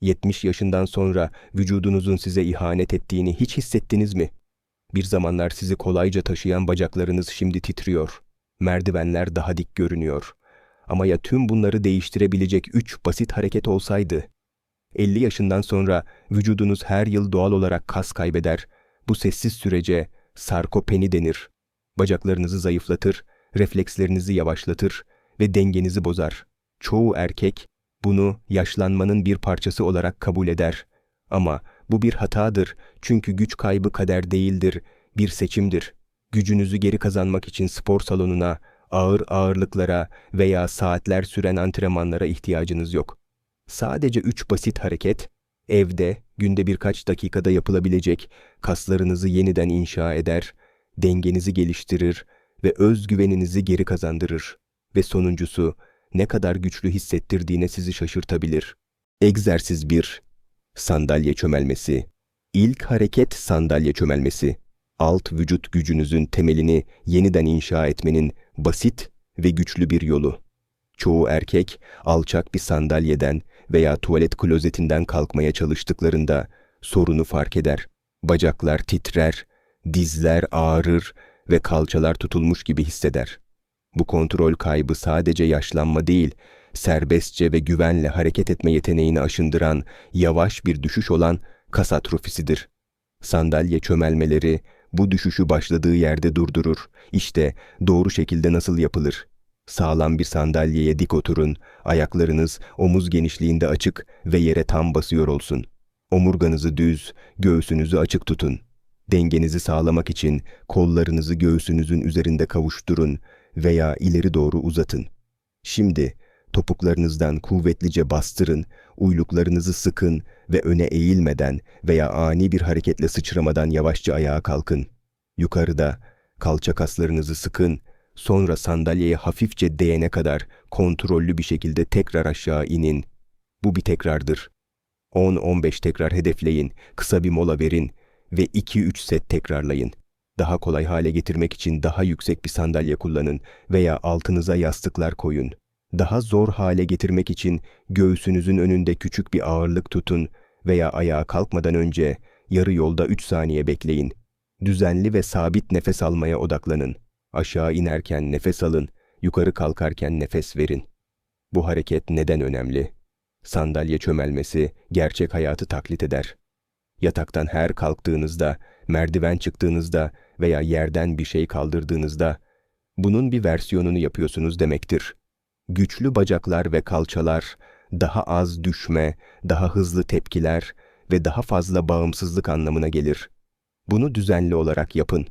70 yaşından sonra vücudunuzun size ihanet ettiğini hiç hissettiniz mi? Bir zamanlar sizi kolayca taşıyan bacaklarınız şimdi titriyor. Merdivenler daha dik görünüyor. Ama ya tüm bunları değiştirebilecek üç basit hareket olsaydı? 50 yaşından sonra vücudunuz her yıl doğal olarak kas kaybeder. Bu sessiz sürece sarkopeni denir. Bacaklarınızı zayıflatır, reflekslerinizi yavaşlatır ve dengenizi bozar. Çoğu erkek bunu yaşlanmanın bir parçası olarak kabul eder. Ama bu bir hatadır çünkü güç kaybı kader değildir, bir seçimdir. Gücünüzü geri kazanmak için spor salonuna, ağır ağırlıklara veya saatler süren antrenmanlara ihtiyacınız yok. Sadece üç basit hareket, evde günde birkaç dakikada yapılabilecek, kaslarınızı yeniden inşa eder, dengenizi geliştirir ve özgüveninizi geri kazandırır. Ve sonuncusu, ne kadar güçlü hissettirdiğine sizi şaşırtabilir. Egzersiz 1. Sandalye çömelmesi. İlk hareket sandalye çömelmesi. Alt vücut gücünüzün temelini yeniden inşa etmenin basit ve güçlü bir yolu. Çoğu erkek alçak bir sandalyeden veya tuvalet klozetinden kalkmaya çalıştıklarında sorunu fark eder. Bacaklar titrer, dizler ağrır ve kalçalar tutulmuş gibi hisseder. Bu kontrol kaybı sadece yaşlanma değil, serbestçe ve güvenle hareket etme yeteneğini aşındıran, yavaş bir düşüş olan kas atrofisidir. Sandalye çömelmeleri bu düşüşü başladığı yerde durdurur. İşte doğru şekilde nasıl yapılır? Sağlam bir sandalyeye dik oturun, ayaklarınız omuz genişliğinde açık ve yere tam basıyor olsun. Omurganızı düz, göğsünüzü açık tutun. Dengenizi sağlamak için kollarınızı göğsünüzün üzerinde kavuşturun veya ileri doğru uzatın. Şimdi topuklarınızdan kuvvetlice bastırın, uyluklarınızı sıkın ve öne eğilmeden veya ani bir hareketle sıçramadan yavaşça ayağa kalkın. Yukarıda kalça kaslarınızı sıkın, sonra sandalyeye hafifçe değene kadar kontrollü bir şekilde tekrar aşağı inin. Bu bir tekrardır. 10-15 tekrar hedefleyin, kısa bir mola verin ve 2-3 set tekrarlayın. Daha kolay hale getirmek için daha yüksek bir sandalye kullanın veya altınıza yastıklar koyun. Daha zor hale getirmek için göğsünüzün önünde küçük bir ağırlık tutun veya ayağa kalkmadan önce yarı yolda 3 saniye bekleyin. Düzenli ve sabit nefes almaya odaklanın. Aşağı inerken nefes alın, yukarı kalkarken nefes verin. Bu hareket neden önemli? Sandalye çömelmesi gerçek hayatı taklit eder. Yataktan her kalktığınızda, merdiven çıktığınızda veya yerden bir şey kaldırdığınızda bunun bir versiyonunu yapıyorsunuz demektir. Güçlü bacaklar ve kalçalar, daha az düşme, daha hızlı tepkiler ve daha fazla bağımsızlık anlamına gelir. Bunu düzenli olarak yapın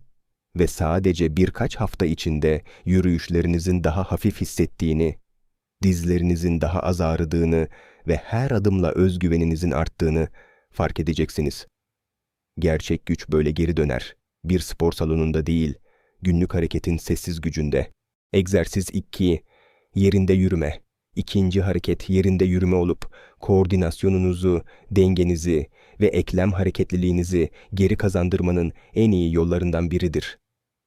ve sadece birkaç hafta içinde yürüyüşlerinizin daha hafif hissettiğini, dizlerinizin daha az ağrıdığını ve her adımla özgüveninizin arttığını fark edeceksiniz. Gerçek güç böyle geri döner. Bir spor salonunda değil, günlük hareketin sessiz gücünde. Egzersiz 2, yerinde yürüme. İkinci hareket yerinde yürüme olup koordinasyonunuzu, dengenizi ve eklem hareketliliğinizi geri kazandırmanın en iyi yollarından biridir.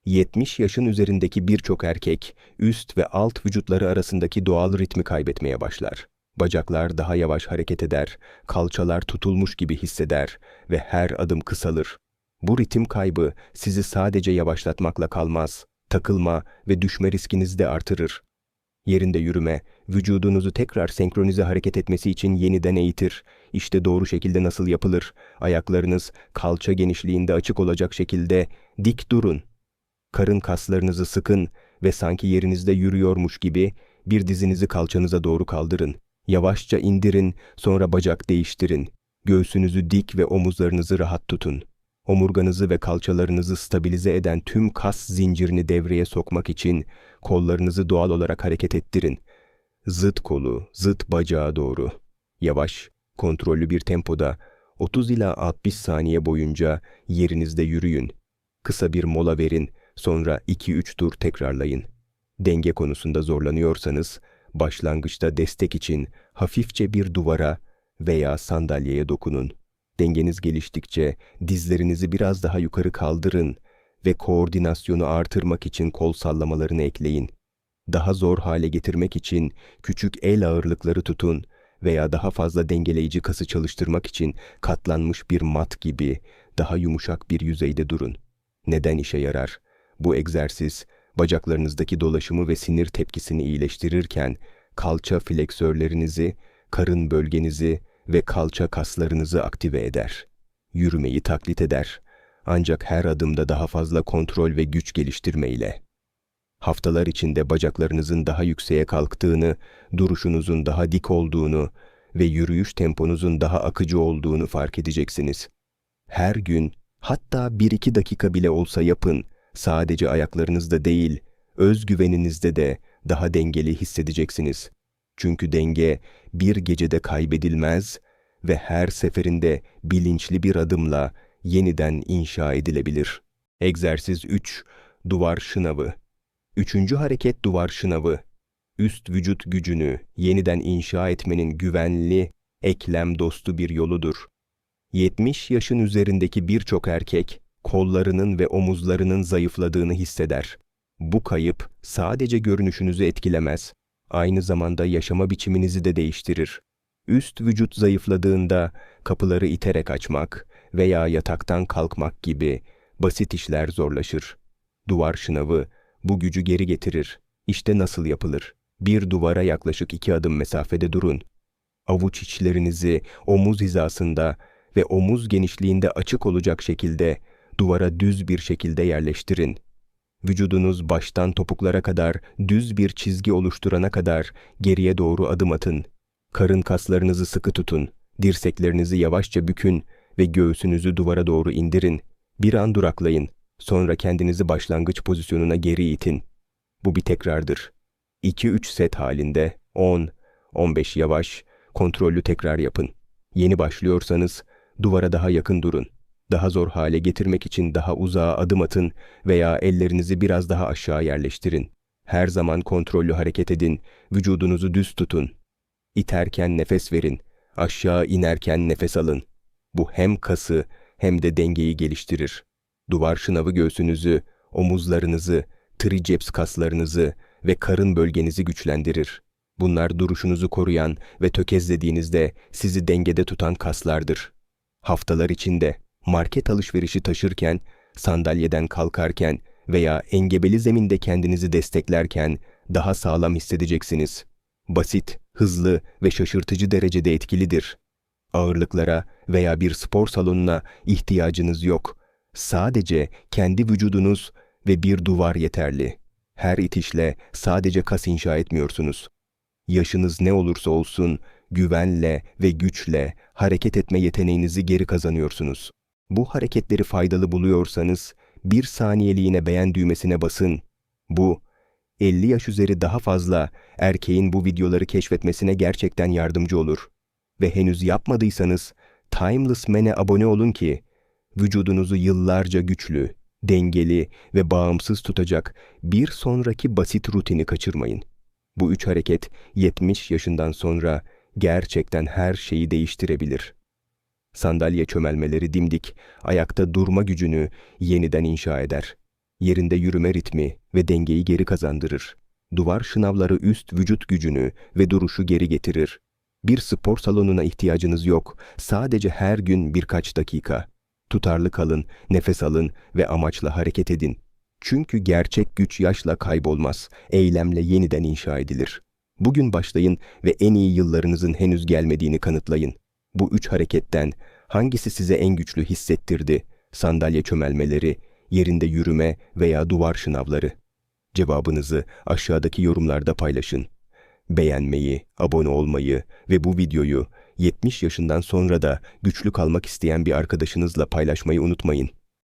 70 yaşın üzerindeki birçok erkek üst ve alt vücutları arasındaki doğal ritmi kaybetmeye başlar. Bacaklar daha yavaş hareket eder, kalçalar tutulmuş gibi hisseder ve her adım kısalır. Bu ritim kaybı sizi sadece yavaşlatmakla kalmaz, takılma ve düşme riskinizi de artırır. Yerinde yürüme, vücudunuzu tekrar senkronize hareket etmesi için yeniden eğitir. İşte doğru şekilde nasıl yapılır. Ayaklarınız kalça genişliğinde açık olacak şekilde dik durun. Karın kaslarınızı sıkın ve sanki yerinizde yürüyormuş gibi bir dizinizi kalçanıza doğru kaldırın. Yavaşça indirin, sonra bacak değiştirin. Göğsünüzü dik ve omuzlarınızı rahat tutun. Omurganızı ve kalçalarınızı stabilize eden tüm kas zincirini devreye sokmak için kollarınızı doğal olarak hareket ettirin. Zıt kolu, zıt bacağa doğru. Yavaş, kontrollü bir tempoda 30 ila 60 saniye boyunca yerinizde yürüyün. Kısa bir mola verin, sonra 2-3 tur tekrarlayın. Denge konusunda zorlanıyorsanız, başlangıçta destek için hafifçe bir duvara veya sandalyeye dokunun. Dengeniz geliştikçe dizlerinizi biraz daha yukarı kaldırın ve koordinasyonu artırmak için kol sallamalarını ekleyin. Daha zor hale getirmek için küçük el ağırlıkları tutun veya daha fazla dengeleyici kası çalıştırmak için katlanmış bir mat gibi daha yumuşak bir yüzeyde durun. Neden işe yarar? Bu egzersiz bacaklarınızdaki dolaşımı ve sinir tepkisini iyileştirirken kalça fleksörlerinizi, karın bölgenizi ve kalça kaslarınızı aktive eder. Yürümeyi taklit eder. Ancak her adımda daha fazla kontrol ve güç geliştirme ile. Haftalar içinde bacaklarınızın daha yükseğe kalktığını, duruşunuzun daha dik olduğunu ve yürüyüş temponuzun daha akıcı olduğunu fark edeceksiniz. Her gün, hatta bir iki dakika bile olsa yapın, sadece ayaklarınızda değil, özgüveninizde de daha dengeli hissedeceksiniz. Çünkü denge bir gecede kaybedilmez ve her seferinde bilinçli bir adımla yeniden inşa edilebilir. Egzersiz 3. Duvar şınavı Üçüncü hareket duvar şınavı. Üst vücut gücünü yeniden inşa etmenin güvenli, eklem dostu bir yoludur. 70 yaşın üzerindeki birçok erkek, kollarının ve omuzlarının zayıfladığını hisseder. Bu kayıp sadece görünüşünüzü etkilemez, aynı zamanda yaşama biçiminizi de değiştirir. Üst vücut zayıfladığında kapıları iterek açmak veya yataktan kalkmak gibi basit işler zorlaşır. Duvar şınavı bu gücü geri getirir. İşte nasıl yapılır. Bir duvara yaklaşık iki adım mesafede durun. Avuç içlerinizi omuz hizasında ve omuz genişliğinde açık olacak şekilde duvara düz bir şekilde yerleştirin. Vücudunuz baştan topuklara kadar düz bir çizgi oluşturana kadar geriye doğru adım atın. Karın kaslarınızı sıkı tutun. Dirseklerinizi yavaşça bükün ve göğsünüzü duvara doğru indirin. Bir an duraklayın. Sonra kendinizi başlangıç pozisyonuna geri itin. Bu bir tekrardır. 2-3 set halinde 10, 15 yavaş, kontrollü tekrar yapın. Yeni başlıyorsanız duvara daha yakın durun. Daha zor hale getirmek için daha uzağa adım atın veya ellerinizi biraz daha aşağı yerleştirin. Her zaman kontrollü hareket edin, vücudunuzu düz tutun. İterken nefes verin, aşağı inerken nefes alın. Bu hem kası hem de dengeyi geliştirir. Duvar şınavı göğsünüzü, omuzlarınızı, triceps kaslarınızı ve karın bölgenizi güçlendirir. Bunlar duruşunuzu koruyan ve tökezlediğinizde sizi dengede tutan kaslardır. Haftalar içinde market alışverişi taşırken, sandalyeden kalkarken veya engebeli zeminde kendinizi desteklerken daha sağlam hissedeceksiniz. Basit, hızlı ve şaşırtıcı derecede etkilidir. Ağırlıklara veya bir spor salonuna ihtiyacınız yok. Sadece kendi vücudunuz ve bir duvar yeterli. Her itişle sadece kas inşa etmiyorsunuz. Yaşınız ne olursa olsun güvenle ve güçle hareket etme yeteneğinizi geri kazanıyorsunuz. Bu hareketleri faydalı buluyorsanız bir saniyeliğine beğen düğmesine basın. Bu 50 yaş üzeri daha fazla erkeğin bu videoları keşfetmesine gerçekten yardımcı olur. Ve henüz yapmadıysanız Timeless Men'e abone olun ki vücudunuzu yıllarca güçlü, dengeli ve bağımsız tutacak bir sonraki basit rutini kaçırmayın. Bu üç hareket 70 yaşından sonra gerçekten her şeyi değiştirebilir. Sandalye çömelmeleri dimdik, ayakta durma gücünü yeniden inşa eder. Yerinde yürüme ritmi ve dengeyi geri kazandırır. Duvar şınavları üst vücut gücünü ve duruşu geri getirir. Bir spor salonuna ihtiyacınız yok. Sadece her gün birkaç dakika. Tutarlı kalın, nefes alın ve amaçla hareket edin. Çünkü gerçek güç yaşla kaybolmaz, eylemle yeniden inşa edilir. Bugün başlayın ve en iyi yıllarınızın henüz gelmediğini kanıtlayın. Bu üç hareketten hangisi size en güçlü hissettirdi? Sandalye çömelmeleri, yerinde yürüme veya duvar şınavları? Cevabınızı aşağıdaki yorumlarda paylaşın. Beğenmeyi, abone olmayı ve bu videoyu 70 yaşından sonra da güçlü kalmak isteyen bir arkadaşınızla paylaşmayı unutmayın.